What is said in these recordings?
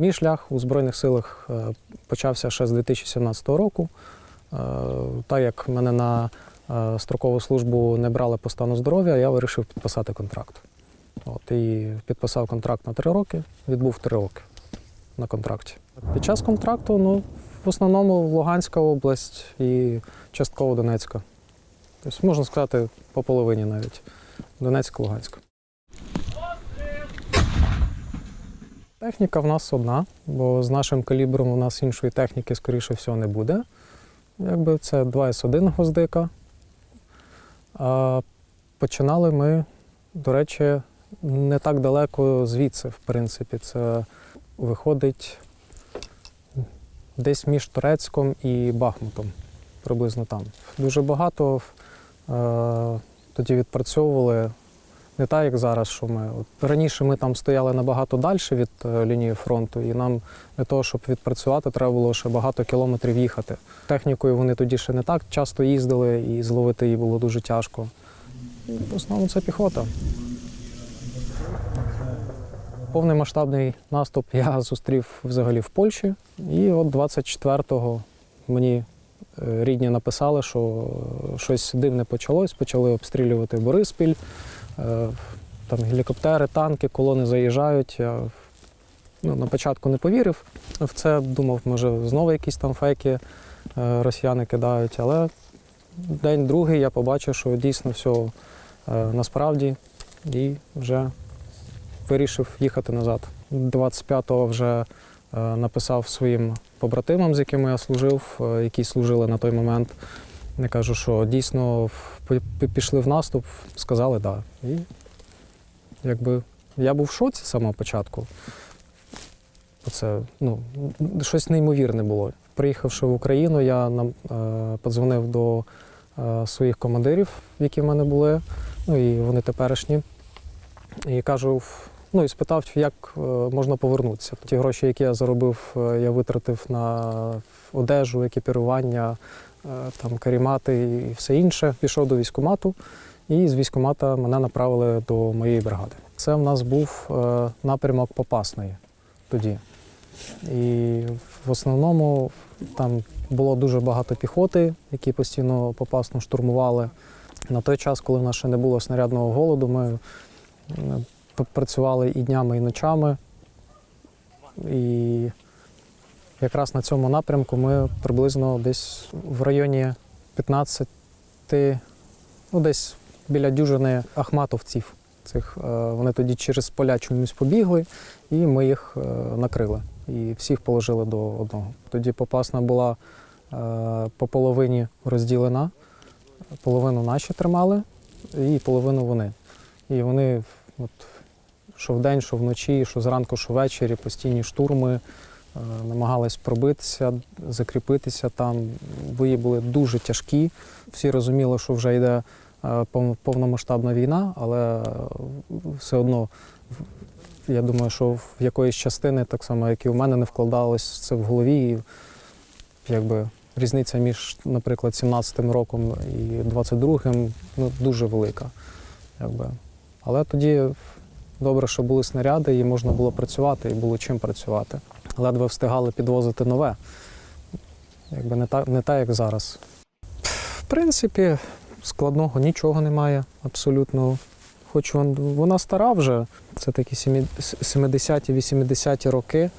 Мій шлях у Збройних силах е, почався ще з 2017 року. Е, Так як мене на е, строкову службу не брали по стану здоров'я, я вирішив підписати контракт. От, і підписав контракт на три роки, відбув три роки на контракті. Під час контракту, ну, в основному Луганська область і частково Донецька. Тобто, можна сказати, по половині навіть. Донецька, Техніка в нас одна, бо з нашим калібром у нас іншої техніки, скоріше всього, не буде. Якби це 2С1 гвоздика. А починали ми, до речі, не так далеко звідси, в принципі. Це виходить десь між Турецьком і Бахмутом, приблизно там. Дуже багато е, тоді відпрацьовували не так, як зараз, що ми. От раніше ми там стояли набагато далі від е, лінії фронту, і нам для того, щоб відпрацювати, треба було ще багато кілометрів їхати. Технікою вони тоді ще не так часто їздили, і зловити її було дуже тяжко. В основному це піхота. Повномасштабний наступ я зустрів взагалі в Польщі. І от 24-го мені е, рідні написали, що щось дивне почалось, почали обстрілювати Бориспіль. Е, Там гелікоптери, танки, колони заїжджають. Я ну, на початку не повірив в це, думав, може знову якісь там фейки е, росіяни кидають. Але день другий я побачив, що дійсно все насправді і вже вирішив їхати назад. 25-го вже е, написав своїм побратимам, з якими я служив, які служили на той момент. Я кажу, що дійсно пішли в наступ, сказали так. Да. І якби я був в шоці з самого початку. Це ну, щось неймовірне було. Приїхавши в Україну, я нам, е, подзвонив до е, своїх командирів, які в мене були, ну і вони теперішні. І кажу, ну і спитав, як е, можна повернутися. Ті гроші, які я заробив, е, я витратив на одежу, екіпірування, там карімати і все інше. Пішов до військкомату, і з військкомата мене направили до моєї бригади. Це в нас був е, напрямок Попасної тоді. І в основному там було дуже багато піхоти, які постійно попасно штурмували. На той час, коли в нас ще не було снарядного голоду, ми працювали і днями, і ночами. І якраз на цьому напрямку ми приблизно десь в районі 15, ну десь біля дюжини ахматовців. Цих, е, вони тоді через поля чомусь побігли, і ми їх е, накрили. І всіх положили до одного. Тоді Попасна була е, по половині розділена. Половину наші тримали, і половину вони. І вони от, що вдень, що вночі, що зранку, що ввечері, постійні штурми, намагались пробитися, закріпитися там. Бої були дуже тяжкі. Всі розуміли, що вже йде е, повномасштабна війна, але е, все одно я думаю, що в якоїсь частини, так само, як і в мене, не вкладалось це в голові. І, якби різниця між, наприклад, 17-м роком і 22-м ну, дуже велика. Якби. Але тоді добре, що були снаряди, і можна було працювати, і було чим працювати. Ледве встигали підвозити нове. Якби не так, не так, як зараз. В принципі, складного нічого немає абсолютно. Хоч вона стара вже, це такі 70-ті, 80-ті роки,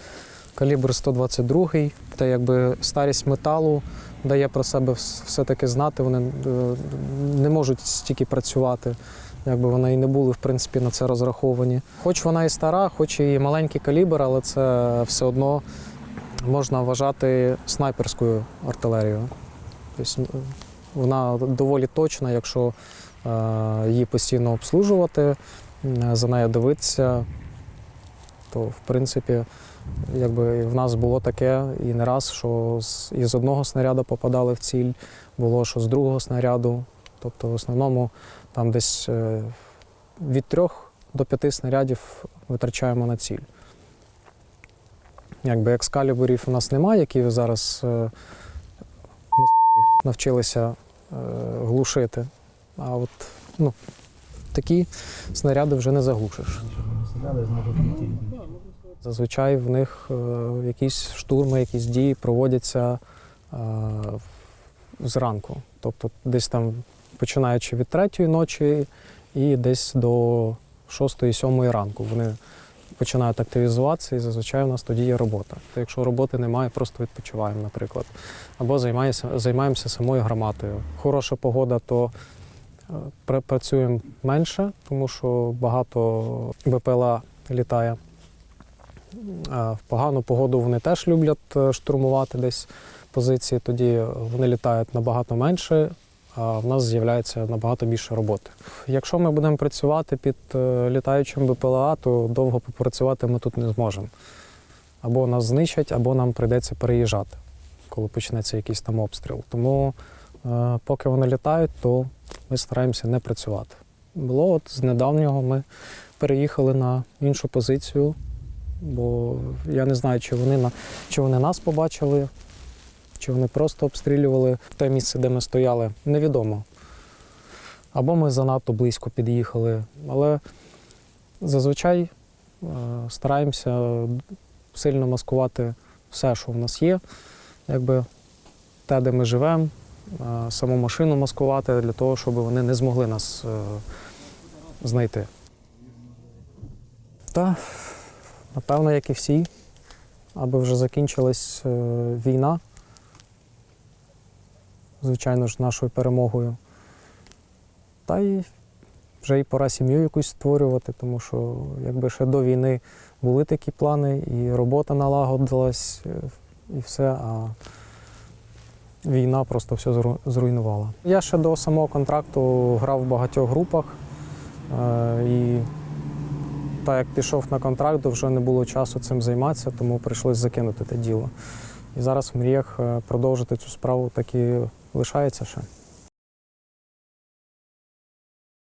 калібр 122 та якби старість металу дає про себе все-таки знати, вони е, не можуть стільки працювати, якби вони і не були в принципі на це розраховані. Хоч вона і стара, хоч і маленький калібр, але це все одно можна вважати снайперською артилерією. Тобто вона доволі точна, якщо е, її постійно обслужувати, за нею дивитися, то в принципі, якби в нас було таке і не раз, що з, із одного снаряду попадали в ціль, було, що з другого снаряду. Тобто, в основному там десь е, від трьох до п'яти снарядів витрачаємо на ціль. Якби екскалібурів у нас немає, які зараз е, навчилися е, глушити. А от ну, такі снаряди вже не заглушиш. Зазвичай в них якісь штурми, якісь дії проводяться зранку. Тобто десь там починаючи від третьої ночі і десь до шостої-сьомої ранку. Вони починають активізуватися, і зазвичай у нас тоді є робота. Якщо роботи немає, просто відпочиваємо, наприклад. Або займаємося, самою громадою. Хороша погода, то е, працюємо менше, тому що багато БПЛА літає. В погану погоду вони теж люблять е, штурмувати десь позиції, тоді вони літають набагато менше, в нас з'являється набагато більше роботи. Якщо ми будемо працювати під е, літаючим БПЛА, то довго попрацювати ми тут не зможемо. Або нас знищать, або нам прийдеться переїжджати, коли почнеться якийсь там обстріл. Тому е, поки вони літають, то ми стараємося не працювати. Було от з недавнього ми переїхали на іншу позицію, бо я не знаю, чи вони, на, чи вони нас побачили, чи вони просто обстрілювали те місце, де ми стояли, невідомо. Або ми занадто близько під'їхали. Але зазвичай е, стараємося сильно маскувати все, що в нас є. Якби те, де ми живемо, е, саму машину маскувати для того, щоб вони не змогли нас е, знайти. Та, напевно, як і всі, аби вже закінчилась війна, звичайно ж, нашою перемогою. Та й вже і пора сім'ю якусь створювати, тому що якби ще до війни були такі плани, і робота налагодилась, е, і все, а війна просто все зруйнувала. Я ще до самого контракту грав в багатьох групах, е, і так як пішов на контракт, вже не було часу цим займатися, тому прийшлось закинути те діло. І зараз в мріях е, продовжити цю справу так лишається ще.